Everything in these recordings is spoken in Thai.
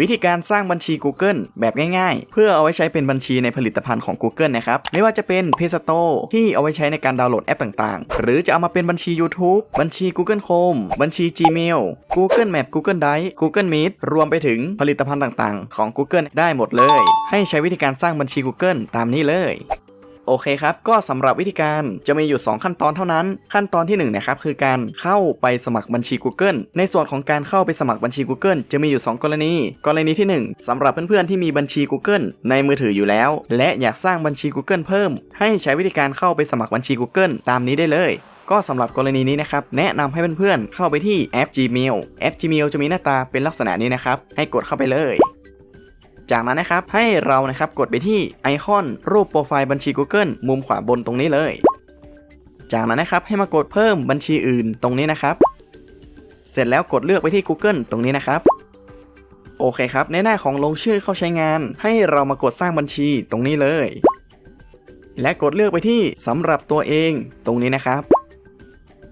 วิธีการสร้างบัญชี Google แบบง่ายๆ เพื่อเอาไว้ใช้เป็นบัญชีในผลิตภัณฑ์ของ Google นะครับ ไม่ว่าจะเป็น Play Store ที่เอาไว้ใช้ในการดาวน์โหลดแอปต่างๆ หรือจะเอามาเป็นบัญชี YouTube บัญชี Google Chrome บัญชี Gmail Google Map Google Drive Google Meet รวมไปถึงผลิตภัณฑ์ต่างๆ ของ Google ได้หมดเลย ให้ใช้วิธีการสร้างบัญชี Google ตามนี้เลย โอเคครับ ก็สำหรับวิธีการจะมีอยู่ 2 ขั้นตอนเท่านั้น ขั้นตอนที่1นงนะครับคือการเข้าไปสมัครบัญชี Google ในส่วนของการเข้าไปสมัครบัญชี Google จะมีอยู่ 2 กรณี กรณีที่ 1สำหรับเพื่อนๆที่มีบัญชี Google ในมือถืออยู่แล้ว และอยากสร้างบัญชี Google เพิ่ม ให้ใช้วิธีการเข้าไปสมัครบัญชี Google ตามนี้ได้เลยก็สำหรับกรณีนี้นะครับแนะนำให้เพื่อนๆเข้าไปที่แอป Gmail แอป Gmail จะมีหน้าตาเป็นลักษณะนี้นะครับให้กดเข้าไปเลย จากนั้นนะครับให้เรานะครับกดไปที่ไอคอนรูปโปรไฟล์บัญชี Google มุมขวาบนตรงนี้เลย จากนั้นนะครับให้มากดเพิ่มบัญชีอื่นตรงนี้นะครับ เสร็จแล้วกดเลือกไปที่ Google ตรงนี้นะครับ โอเคครับ ในหน้าของลงชื่อเข้าใช้งาน ให้เรามากดสร้างบัญชีตรงนี้เลย และกดเลือกไปที่สำหรับตัวเองตรงนี้นะครับ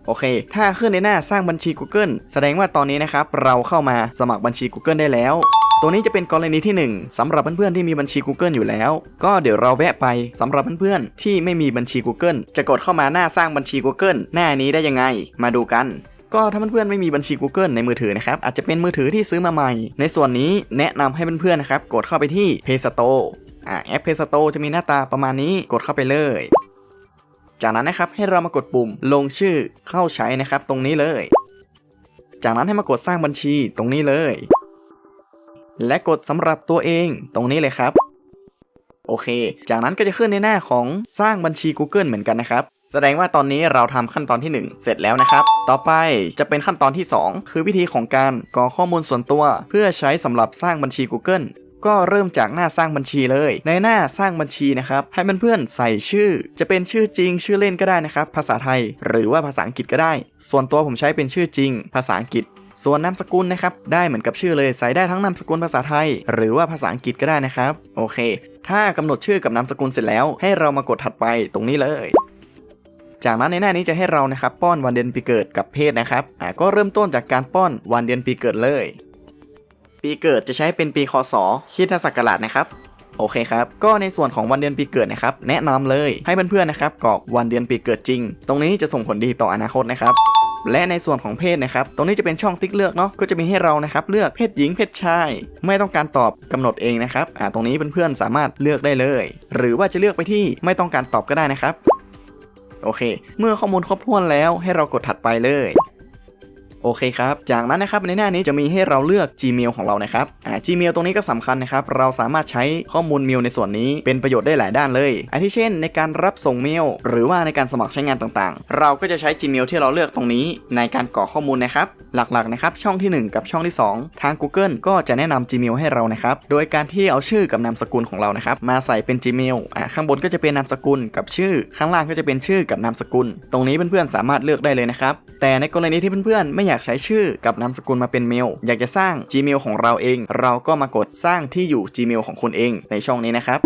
โอเค ถ้าขึ้นในหน้าสร้างบัญชี Google แสดงว่าตอนนี้นะครับ เราเข้ามาสมัครบัญชี Google ได้แล้ว ตัวนี้จะเป็นกรณีที่ 1สำหรับเพื่อนๆที่มีบัญชี Google อยู่แล้ว ก็เดี๋ยวเราแวะไปสำหรับเพื่อนๆที่ไม่มีบัญชี Google จะกดเข้ามาหน้าสร้างบัญชี Google หน้านี้ได้ยังไง มาดูกันก็ถ้าเพื่อนๆไม่มีบัญชี Google ในมือถือนะครับ อาจจะเป็นมือถือที่ซื้อมาใหม่ ในส่วนนี้แนะนำให้เพื่อนๆนะครับ กดเข้าไปที่ Play Store อ่าแอป Play Store จะมีหน้าตาประมาณนี้กดเข้าไปเลย จากนั้นนะครับให้เรามากดปุ่มลงชื่อเข้าใช้นะครับ ตรงนี้เลย จากนั้นให้มากดสร้างบัญชีตรงนี้เลย และกดสำหรับตัวเองตรงนี้เลยครับ โอเค จากนั้นก็จะขึ้นในหน้าของสร้างบัญชี Google เหมือนกันนะครับ แสดงว่าตอนนี้เราทำขั้นตอนที่ 1 เสร็จแล้วนะครับ ต่อไปจะเป็นขั้นตอนที่ 2 คือวิธีของการกรอกข้อมูลส่วนตัว เพื่อใช้สำหรับสร้างบัญชี Google ก็เริ่มจากหน้าสร้างบัญชีเลย ในหน้าสร้างบัญชีนะครับ ให้เพื่อนๆใส่ชื่อ จะเป็นชื่อจริง ชื่อเล่นก็ได้นะครับ ภาษาไทย หรือว่าภาษาอังกฤษก็ได้ ส่วนตัวผมใช้เป็นชื่อจริง ภาษาอังกฤษ ส่วนนามสกุลนะครับ ได้เหมือนกับชื่อเลยใส่ได้ทั้งนามสกุลภาษาไทย หรือว่าภาษาอังกฤษก็ได้นะครับ โอเค ถ้ากำหนดชื่อกับนามสกุลเสร็จแล้ว ให้เรามากดถัดไปตรงนี้เลย จากนั้นในหน้านี้จะให้เรานะครับป้อนวันเดือนปีเกิดกับเพศนะครับอ่าก็เริ่มต้นจากการป้อนวันเดือนปีเกิดเลย ปีเกิดจะใช้เป็นปีคศคิดศักราชนะครับโอเคครับ ก็ในส่วนของวันเดือนปีเกิดนะครับ แนะนำเลยให้เพื่อนๆนะครับกรอกวันเดือนปีเกิดจริง ตรงนี้จะส่งผลดีต่ออนาคตนะครับ และในส่วนของเพศนะครับ ตรงนี้จะเป็นช่องติ๊กเลือกเนาะ ก็จะมีให้เรานะครับเลือกเพศหญิงเพศชาย ไม่ต้องการตอบกำหนดเองนะครับ อ่า ตรงนี้เพื่อนๆสามารถเลือกได้เลย หรือว่าจะเลือกไปที่ไม่ต้องการตอบก็ได้นะครับ โอเค เมื่อข้อมูลครบถ้วนแล้วให้เรากดถัดไปเลย โอเคครับ จากนั้นนะครับในหน้านี้จะมีให้เราเลือก Gmail ของเรานะครับอ่า Gmail ตรงนี้ก็สำคัญนะครับ เราสามารถใช้ข้อมูลเมลในส่วนนี้เป็นประโยชน์ได้หลายด้านเลยอาทิเช่น ในการรับส่งเมล หรือว่าในการสมัครใช้งานต่างๆ เราก็จะใช้ Gmail ที่เราเลือกตรงนี้ ในการกรอกข้อมูลนะครับ หลักๆนะครับช่องที่ 1 กับช่องที่ 2 ทาง Google ก็จะแนะนำ Gmail ให้เรานะครับ โดยการที่เอาชื่อกับนามสกุลของเรานะครับ มาใส่เป็น Gmail อ่าข้างบนก็จะเป็นนามสกุลกับชื่อ ข้างล่างก็จะเป็นชื่อกับนามสกุล ตรงนี้เพื่อนๆสามารถเลือกได้เลยนะครับ แต่ในกรณีที่เพื่อนๆไม่อยากใช้ชื่อกับนามสกุลมาเป็นเมล อยากจะสร้าง Gmail ของเราเอง เราก็มากดสร้างที่อยู่ Gmail ของคุณเองในช่องนี้นะครับ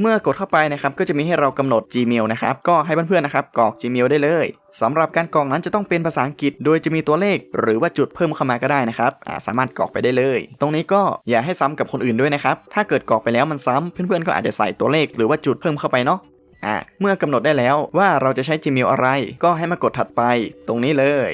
เมื่อกดเข้าไปนะครับก็จะมีให้เรากำหนด Gmail นะครับก็ให้เพื่อนๆนะครับกรอก Gmail ได้เลยสำหรับการกรอกนั้นจะต้องเป็นภาษาอังกฤษ โดยจะมีตัวเลข หรือว่าจุดเพิ่มเข้ามาก็ได้นะครับาสามารถกรอกไปได้เลย ตรงนี้ก็อย่าให้ซ้ำกับคนอื่นด้วยนะครับถ้าเกิดกรอกไปแล้วมันซ้ำเพื่อนๆก็อาจจะใส่ตัวเลขหรือว่าจุดเพิ่มเข้าไปเนาะอ่าเมื่อกำหนดได้แล้วว่าเราจะใช้ Gmail อะไร ก็ให้มากดถัดไปตรงนี้เลย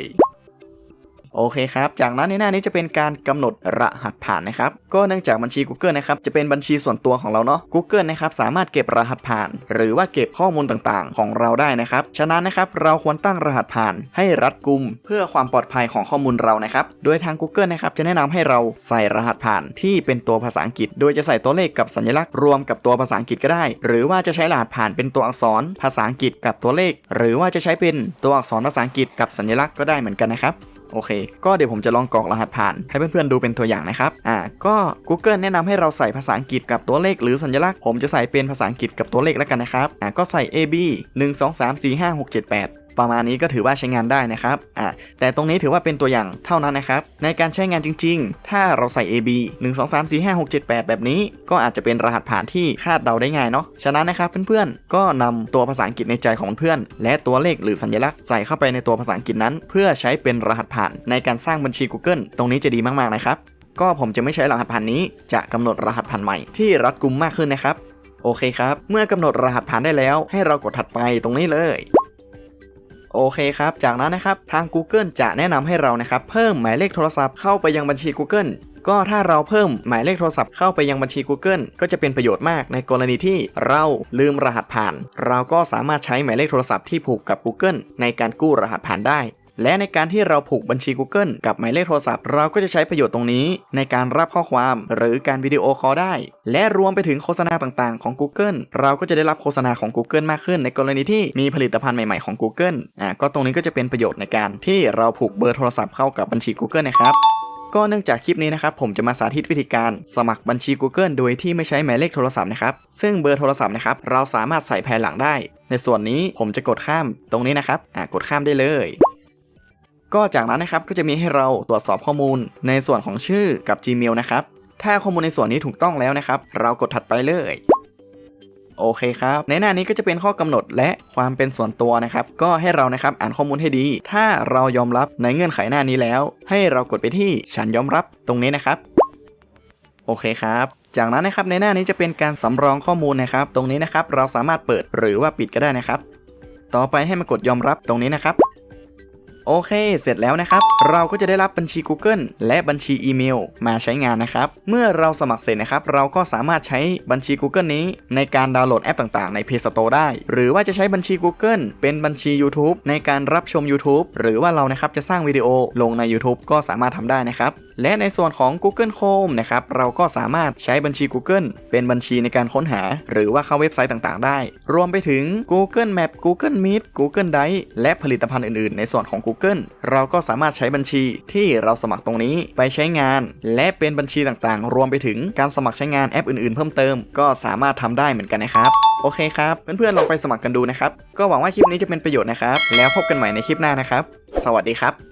โอเคครับ จากนั้นในหน้านี้จะเป็นการกำหนดรหัสผ่านนะครับ ก็เนื่องจากบัญชี Google นะครับ จะเป็นบัญชีส่วนตัวของเราเนาะ Google นะครับสามารถเก็บรหัสผ่าน หรือว่าเก็บข้อมูลต่างๆ ของเราได้นะครับ ฉะนั้นนะครับเราควรตั้งรหัสผ่านให้รัดกุม เพื่อความปลอดภัยของข้อมูลเรานะครับ โดยทาง Google นะครับจะแนะนำให้เราใส่รหัสผ่านที่เป็นตัวภาษาอังกฤษ โดยจะใส่ตัวเลขกับสัญลักษณ์รวมกับตัวภาษาอังกฤษก็ได้ หรือว่าจะใช้รหัสผ่านเป็นตัวอักษร ภาษาอังกฤษกับตัวเลข หรือว่าจะใช้เป็นตัวอักษรภาษาอังกฤษกับสัญลักษณ์ก็ได้เหมือนกันนะครับ โอเค ก็เดี๋ยวผมจะลองกรอกรหัสผ่าน ให้เพื่อนๆดูเป็นตัวอย่างนะครับ อ่า ก็ Google แนะนำให้เราใส่ภาษาอังกฤษกับตัวเลขหรือสัญลักษณ์ ผมจะใส่เป็นภาษาอังกฤษกับตัวเลขแล้วกันนะครับ อ่า ก็ใส่ A B 1 2 3 4 5 6 7 8 ประมาณนี้ก็ถือว่าใช้งานได้นะครับอ่าแต่ตรงนี้ถือว่าเป็นตัวอย่างเท่านั้นนะครับ ในการใช้งานจริง ๆ ถ้าเราใส่ AB 1 2 3 4 5 6 7 8 แบบนี้ ก็อาจจะเป็นรหัสผ่านที่คาดเดาได้ง่ายเนาะ ฉะนั้นนะครับเพื่อนๆ ก็นำตัวภาษาอังกฤษในใจของเพื่อน และตัวเลขหรือสัญลักษณ์ใส่เข้าไปในตัวภาษาอังกฤษนั้น เพื่อใช้เป็นรหัสผ่านในการสร้างบัญชี Google ตรงนี้จะดีมากๆนะครับ ก็ผมจะไม่ใช้รหัสผ่านนี้ จะกำหนดรหัสผ่านใหม่ที่รัดกุมมากขึ้นนะครับ โอเคครับ เมื่อกำหนดรหัสผ่านได้แล้ว ให้เรากดถัดไปตรงนี้เลย โอเคครับ จากนั้นนะครับทาง Google จะแนะนำให้เรานะครับเพิ่มหมายเลขโทรศัพท์เข้าไปยังบัญชี Google ก็ถ้าเราเพิ่มหมายเลขโทรศัพท์เข้าไปยังบัญชี Google ก็จะเป็นประโยชน์มากในกรณีที่เราลืมรหัสผ่าน เราก็สามารถใช้หมายเลขโทรศัพท์ที่ผูกกับ Google ในการกู้รหัสผ่านได้ และในการที่เราผูกบัญชี Google กับหมายเลขโทรศัพท์ เราก็จะใช้ประโยชน์ตรงนี้ ในการรับข้อความหรือการวิดีโอคอลได้ และรวมไปถึงโฆษณาต่างๆ ของ Google เราก็จะได้รับโฆษณาของ Google มากขึ้น ในกรณีที่มีผลิตภัณฑ์ใหม่ๆของ Google อ่าก็ตรงนี้ก็จะเป็นประโยชน์ในการที่เราผูกเบอร์โทรศัพท์เข้ากับบัญชี Google นะครับก็เนื่องจากคลิปนี้นะครับผมจะมาสาธิตวิธีการสมัครบัญชี Google โดยที่ไม่ใช้หมายเลขโทรศัพท์นะครับซึ่งเบอร์โทรศัพท์นะครับเราสามารถใส่ภายหลังได้ ในส่วนนี้ผมจะกดข้ามตรงนี้นะครับอ่ากดข้ามได้เลย ก็จากนั้นนะครับก็จะมีให้เราตรวจสอบข้อมูลในส่วนของชื่อกับ Gmail นะครับ ถ้าข้อมูลในส่วนนี้ถูกต้องแล้วนะครับ เรากดถัดไปเลยโอเคครับ ในหน้านี้ก็จะเป็นข้อกำหนดและความเป็นส่วนตัวนะครับ ก็ให้เรานะครับอ่านข้อมูลให้ดี ถ้าเรายอมรับในเงื่อนไขหน้านี้แล้ว ให้เรากดไปที่ฉันยอมรับตรงนี้นะครับ โอเคครับ จากนั้นนะครับในหน้านี้จะเป็นการสำรองข้อมูลนะครับ ตรงนี้นะครับเราสามารถเปิดหรือว่าปิดก็ได้นะครับ ต่อไปให้มากดยอมรับตรงนี้นะครับ โอเค เสร็จแล้วนะครับ เราก็จะได้รับบัญชี Google และบัญชีอีเมลมาใช้งานนะครับ เมื่อเราสมัครเสร็จนะครับ เราก็สามารถใช้บัญชี Google นี้ ในการดาวน์โหลดแอปต่างๆ ใน Play Store ได้ หรือว่าจะใช้บัญชี Google เป็นบัญชี YouTube ในการรับชม YouTube หรือว่าเรานะครับจะสร้างวิดีโอลงใน YouTube ก็สามารถทำได้นะครับ และในส่วนของ Google Chrome นะครับเราก็สามารถใช้บัญชี Google เป็นบัญชีในการค้นหา หรือว่าเข้าเว็บไซต์ต่างๆ ได้ รวมไปถึง Google Map Google Meet Google Drive และผลิตภัณฑ์อื่นๆ ในส่วนของ Google เราก็สามารถใช้บัญชีที่เราสมัครตรงนี้ไปใช้งาน และเป็นบัญชีต่างๆ รวมไปถึงการสมัครใช้งานแอปอื่นๆ เพิ่มเติม ก็สามารถทำได้เหมือนกันนะครับ โอเคครับ เพื่อนๆลองไปสมัครกันดูนะครับ ก็หวังว่าคลิปนี้จะเป็นประโยชน์นะครับ แล้วพบกันใหม่ในคลิปหน้านะครับ สวัสดีครับ